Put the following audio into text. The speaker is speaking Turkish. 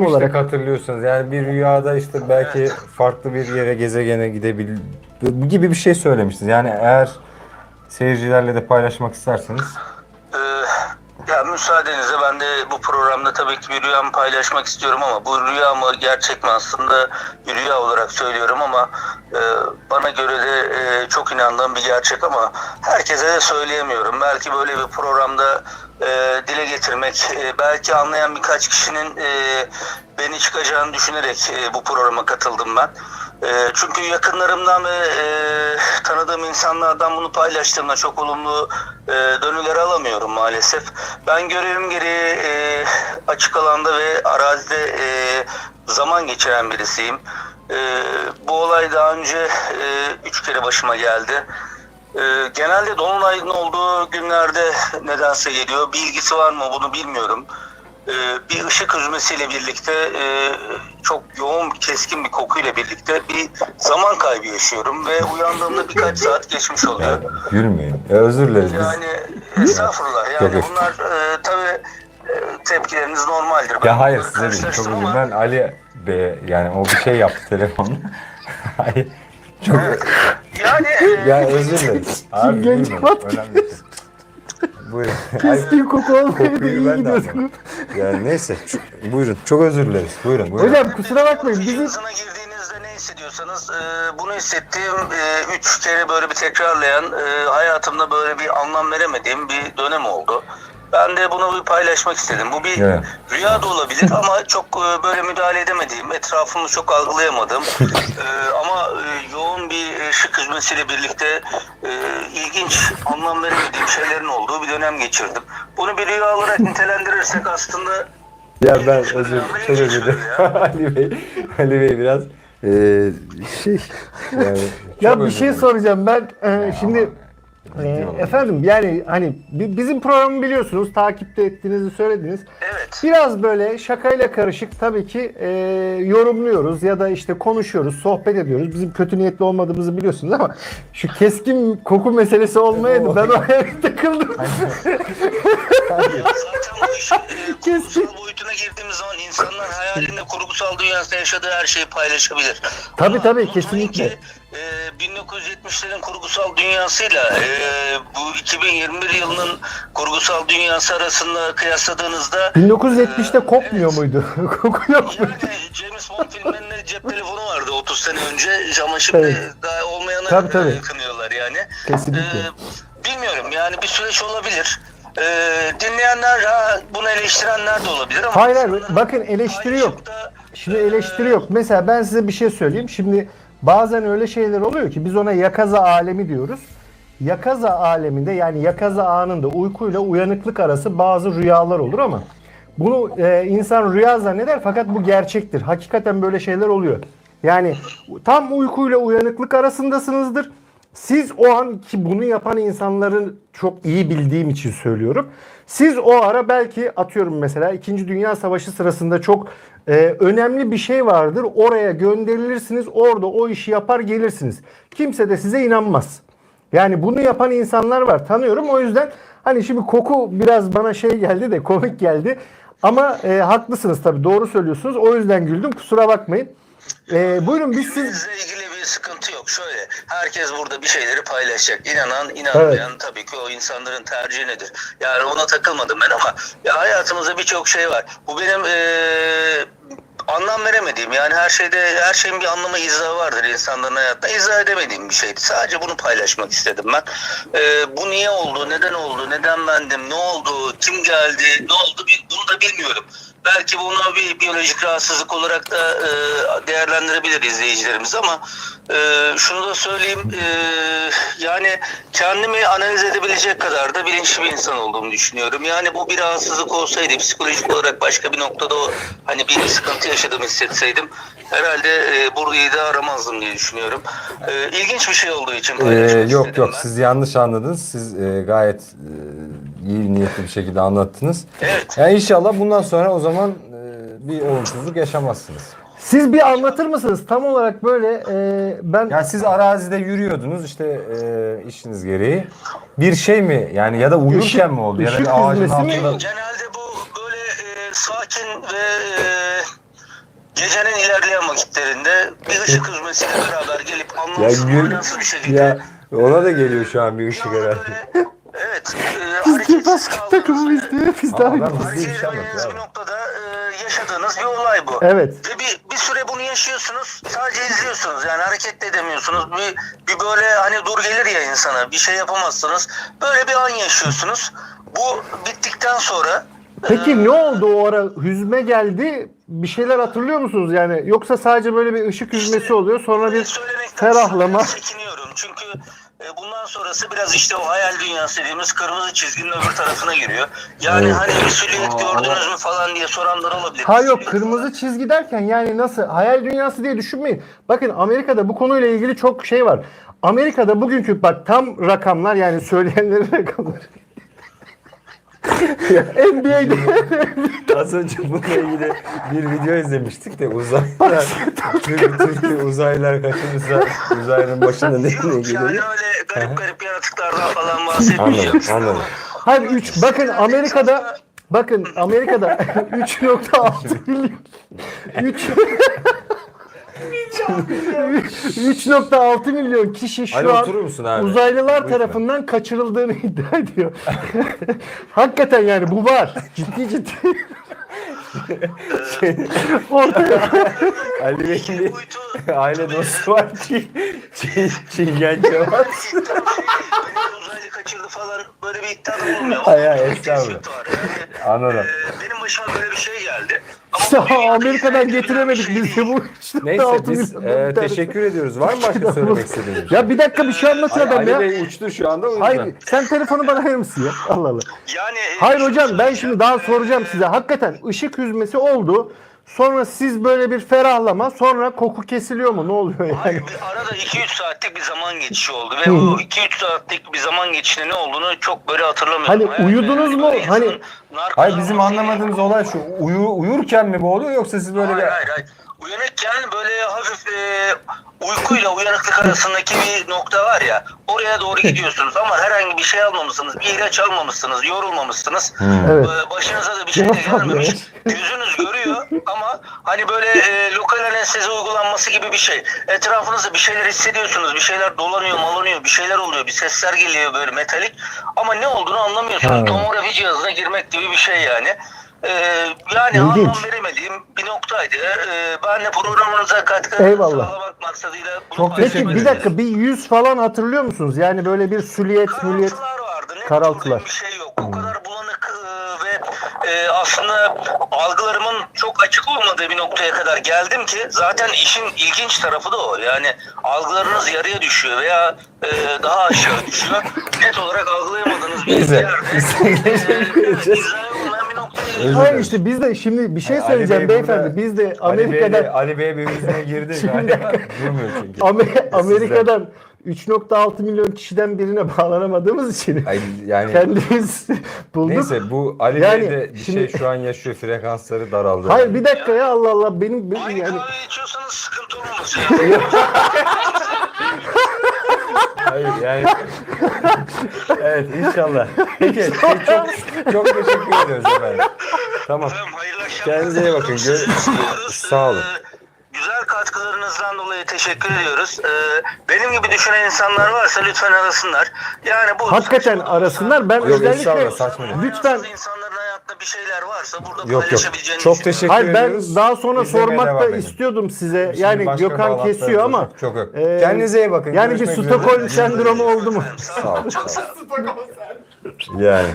olarak hatırlıyorsunuz yani bir rüyada işte belki farklı bir yere gezegene gidebil gibi bir şey söylemiştiniz. Yani eğer seyircilerle de paylaşmak isterseniz Ee, ya müsaadenizle ben de bu programda tabii ki bir rüyamı paylaşmak istiyorum ama bu rüya mı gerçek mi aslında bir rüya olarak söylüyorum ama e, bana göre de e, çok inandığım bir gerçek ama herkese de söyleyemiyorum. Belki böyle bir programda e, dile getirmek, e, belki anlayan birkaç kişinin e, beni çıkacağını düşünerek e, bu programa katıldım ben. E, çünkü yakınlarımdan ve e, tanıdığım insanlardan bunu paylaştığımda çok olumlu e, dönüler alamıyorum maalesef. Ben görevim gereği e, açık alanda ve arazide e, zaman geçiren birisiyim. E, bu olay daha önce e, üç kere başıma geldi. E, genelde dolunayın olduğu günlerde nedense geliyor. Bilgisi var mı bunu bilmiyorum. E, bir ışık hüzmesiyle birlikte e, çok yoğun keskin bir kokuyla birlikte bir zaman kaybı yaşıyorum ve uyandığımda birkaç saat geçmiş oluyor. yani gülmeyin. E, özür dileriz. Yani estağfurullah yani bunlar e, tabii e, tepkileriniz normaldir. Ben Ya hayır size değil. Çok ama-. Ben Ali Bey'e yani o bir şey yaptı telefonla. Hayır. Çok Yani e, ya özür dileriz. Abi genç Önemli değil. Buyurun. keskin koku olmaya da Kokuyu iyi ben de gidiyorsunuz. anladım. Yani neyse. ç- Buyurun. Çok özür dileriz. Buyurun. buyurun. Hocam kusura bakmayın bizim Yıldızına girdiğinizde ne hissediyorsanız e, bunu hissettiğim e, üç kere böyle bir tekrarlayan e, hayatımda böyle bir anlam veremediğim bir dönem oldu. Ben de bunu bir paylaşmak istedim. Bu bir Evet. rüya da olabilir ama çok e, böyle müdahale edemediğim, etrafımı çok algılayamadığım e, ama e, yoğun bir ışık hüzmesiyle birlikte e, ilginç anlam veremediğim şeylerin olduğu bir dönem geçirdim. Bunu bir rüya olarak nitelendirirsek aslında Ya ben özür, çok özür dilerim. Ali Bey, Ali Bey biraz eee şey yani ya bir şey soracağım ben. E, şimdi E, olun. efendim yani hani bi- bizim programı biliyorsunuz takipte ettiğinizi söylediniz. evet. Biraz böyle şakayla karışık tabii ki e, yorumluyoruz ya da işte konuşuyoruz, sohbet ediyoruz. Bizim kötü niyetli olmadığımızı biliyorsunuz ama şu keskin koku meselesi olmayaydı ben oraya takıldım. Ya zaten bu işin e, kurgusal boyutuna girdiğimiz zaman insanlar hayalinde kurgusal dünyasında yaşadığı her şeyi paylaşabilir. Tabii, Ama tabii, kesinlikle. ki, e, 1970'lerin kurgusal dünyasıyla e, bu 2021 yılının kurgusal dünyası arasında kıyasladığınızda 1970'te e, kopmuyor evet. muydu? Koku yok mu? Yani James Bond filmlerinde cep telefonu vardı 30 sene önce ama şimdi Evet. daha olmayanı Tabii, tabii. e, kınıyorlar yani. Kesinlikle. Ee, bilmiyorum yani bir süreç olabilir. Ee, dinleyenler ha, bunu eleştirenler de olabilir ama Hayır, hayır, bakın eleştiri yok. da, Şimdi e, eleştiri yok. Mesela ben size bir şey söyleyeyim. Şimdi bazen öyle şeyler oluyor ki biz ona yakaza alemi diyoruz. Yakaza aleminde yani yakaza anında uykuyla uyanıklık arası bazı rüyalar olur ama bunu e, insan rüya zanneder fakat bu gerçektir. Hakikaten böyle şeyler oluyor. Yani tam uykuyla uyanıklık arasındasınızdır. Siz o an ki bunu yapan insanların çok iyi bildiğim için söylüyorum. Siz o ara belki atıyorum mesela 2. Dünya Savaşı sırasında çok e, önemli bir şey vardır. Oraya gönderilirsiniz. Orada o işi yapar gelirsiniz. Kimse de size inanmaz. Yani bunu yapan insanlar var. Tanıyorum. O yüzden hani şimdi koku biraz bana şey geldi de komik geldi. Ama e, haklısınız tabii. Doğru söylüyorsunuz. O yüzden güldüm. Kusura bakmayın. E, buyurun biz siz bir sıkıntı yok. Şöyle, herkes burada bir şeyleri paylaşacak. İnanan, inanmayan tabii ki o insanların tercihi nedir? Yani ona takılmadım ben ama ya hayatımızda birçok şey var. Bu benim eee, anlam veremediğim yani her şeyde her şeyin bir anlamı izahı vardır insanların hayatında. İzah edemediğim bir şeydi. Sadece bunu paylaşmak istedim ben. Eee, bu niye oldu, neden oldu, neden bendim, ne oldu, kim geldi, ne oldu bunu da bilmiyorum. Belki bunu bir biyolojik rahatsızlık olarak da e, değerlendirebilir izleyicilerimiz ama e, şunu da söyleyeyim e, yani kendimi analiz edebilecek kadar da bilinçli bir insan olduğumu düşünüyorum. Yani bu bir rahatsızlık olsaydı psikolojik olarak başka bir noktada o, hani bir sıkıntı yaşadığımı hissetseydim herhalde e, burayı da aramazdım diye düşünüyorum. E, ilginç bir şey olduğu için Ee, yok yok ben. siz yanlış anladınız. Siz e, gayet e, iyi niyetli bir şekilde anlattınız. Evet. Yani inşallah bundan sonra o zaman e, bir olumsuzluk yaşamazsınız. siz bir anlatır mısınız? Tam olarak böyle e, ben Yani siz arazide yürüyordunuz işte e, işiniz gereği. Bir şey mi yani ya da uyurken Işık- mi oldu ya da ışık bir ağacın hüzmesi mi? altında Genelde bu böyle e, sakin ve e, gecenin ilerleyen vakitlerinde bir ışık hüzmesiyle beraber gelip Ya anlamsız gül manasız bir şekilde ya ona da geliyor şu an bir ışık herhalde. böyle, evet e, Biz de basket takımı istiyor. Biz de aynı. bir noktada e, yaşadığınız bir olay bu. Evet. Ve bir, bir süre bunu yaşıyorsunuz. Sadece izliyorsunuz. Yani hareket de edemiyorsunuz. Bir, bir böyle hani dur gelir ya insana. Bir şey yapamazsınız. Böyle bir an yaşıyorsunuz. Bu bittikten sonra Peki ne oldu o ara? Hüzme geldi. Bir şeyler hatırlıyor musunuz yani? Yoksa sadece böyle bir ışık hüzmesi oluyor. Sonra bir söylemekten ferahlama. çekiniyorum. Çünkü e, bundan sonrası biraz işte o hayal dünyası dediğimiz kırmızı çizginin öbür tarafına giriyor. Yani Evet. hani bir silüet gördünüz mü falan diye soranlar olabilir. Ha yok kırmızı çizgi derken yani nasıl hayal dünyası diye düşünmeyin. Bakın Amerika'da bu konuyla ilgili çok şey var. Amerika'da bugünkü bak tam rakamlar yani söyleyenlerin rakamları. NBA'de Az önce bununla ilgili bir video izlemiştik de uzaylılar, Türk, Türkiye uzaylılar kaçırırsa uzayın başına ne Yok ne yani geliyor? öyle garip garip yaratıklardan falan bahsetmeyeceğim. Anladım, anladım. Hayır 3 bakın Amerika'da bakın Amerika'da 3.6 milyon 3 3.6 milyon kişi şu Ali an oturur musun abi? uzaylılar Lütfen. tarafından kaçırıldığını iddia ediyor. Hakikaten yani bu var. Ciddi ciddi. Ortaya Ali Bey'in bir aile dostu var ki Çin, Çingence var. Beni uzaylı kaçırdı falan böyle bir iddia da olmuyor. Ay, ay, estağfurullah. tespit var. Yani, Anladım. e, benim başıma böyle bir şey geldi. Ama Amerika'dan getiremedik şey biz de bu. Neyse 6 biz e, teşekkür ediyoruz. Var mı başka söylemek istediğiniz? Ya bir dakika bir şey anlatıyor Ali, adam Ali ya. Bey uçtu şu anda o yüzden. Hayır sen telefonu bana verir misin ya? Allah Allah. Yani, e, Hayır hocam ben şimdi daha soracağım size. Hakikaten ışık hüzmesi oldu. Sonra siz böyle bir ferahlama sonra koku kesiliyor mu? Ne oluyor yani? Hayır, arada 2-3 saatlik bir zaman geçişi oldu ve o 2-3 saatlik bir zaman geçişinde ne olduğunu çok böyle hatırlamıyorum. Hani Hayal uyudunuz mu? böyle insanın Hani- narkoz Hayır bizim anlamadığımız olay şu. Uyu, uyurken mi bu oluyor yoksa siz böyle Hayır bir... hayır hayır. Uyanıkken böyle hafif e, uykuyla uyanıklık arasındaki bir nokta var ya oraya doğru gidiyorsunuz ama herhangi bir şey almamışsınız, bir ilaç almamışsınız, yorulmamışsınız. Evet. Ee, Başınıza da bir şey de gelmemiş. evet. Gözünüz görüyor ama hani böyle e, lokal anestezi uygulanması gibi bir şey. Etrafınızda bir şeyler hissediyorsunuz. Bir şeyler dolanıyor, malanıyor, bir şeyler oluyor. Bir sesler geliyor böyle metalik. Ama ne olduğunu anlamıyorsunuz. Ha. Tomografi cihazına girmek gibi bir şey yani. Ee, yani anlam bir noktaydı. Ee, ben de programınıza katkı Eyvallah. sağlamak maksadıyla bunu Çok Peki teşekkür bir dakika bir yüz falan hatırlıyor musunuz? Yani böyle bir süliyet müliyet. Karaltılar vardı. Ne Karaltılar. Bir şey yok. O kadar bulanık e, ve e, aslında algılarımın çok açık olmadığı bir noktaya kadar geldim ki zaten işin ilginç tarafı da o. Yani algılarınız yarıya düşüyor veya e, daha aşağı düşüyor. Net olarak algılayamadığınız bir Neyse, yerde e, edeceğiz. izah olmayan bir noktaya Özür. Hayır işte biz de şimdi bir şey Ali söyleyeceğim Bey beyefendi. burada- Biz de Ali Bey'le- Amerika'dan Ali Bey'e bir yüzüne girdi Şimdi- galiba. Durmuyor çünkü. Amer- Amerika'dan 3.6 milyon kişiden birine bağlanamadığımız için Ay, yani kendimiz bulduk. neyse bu Ali Yani Bey de bir şimdi- şey şu an yaşıyor. Frekansları daraldı. Hayır bir dakika ya Allah Allah benim, benim Aynı yani kahve içiyorsanız sıkıntı olmaz. Yani. Hayır yani. evet inşallah. Peki çok, çok, çok teşekkür ediyoruz efendim. Tamam. Efendim, hayırlı akşamlar. Kendinize iyi bakın. Gör-. Sağ olun. Ee, Güzel katkılarınızdan dolayı teşekkür ediyoruz. Ee, benim gibi düşünen insanlar varsa lütfen arasınlar. Yani bu hakikaten arasınlar. Ben Yok, özellikle estağfurullah, lütfen insanların bir şeyler varsa burada Yok yok. paylaşabileceğini Çok düşünüyorum. teşekkür Hayır ben ediyoruz. daha sonra İzlemeye sormak devam da edin. istiyordum size. Şimdi yani başka Gökhan bağlantılarımız kesiyor ama. Çok yok. e, Kendinize iyi bakın. Yani bir Görüşmek üzere. Stockholm sendromu oldu mu? Sağ ol. Sağ ol. Yani.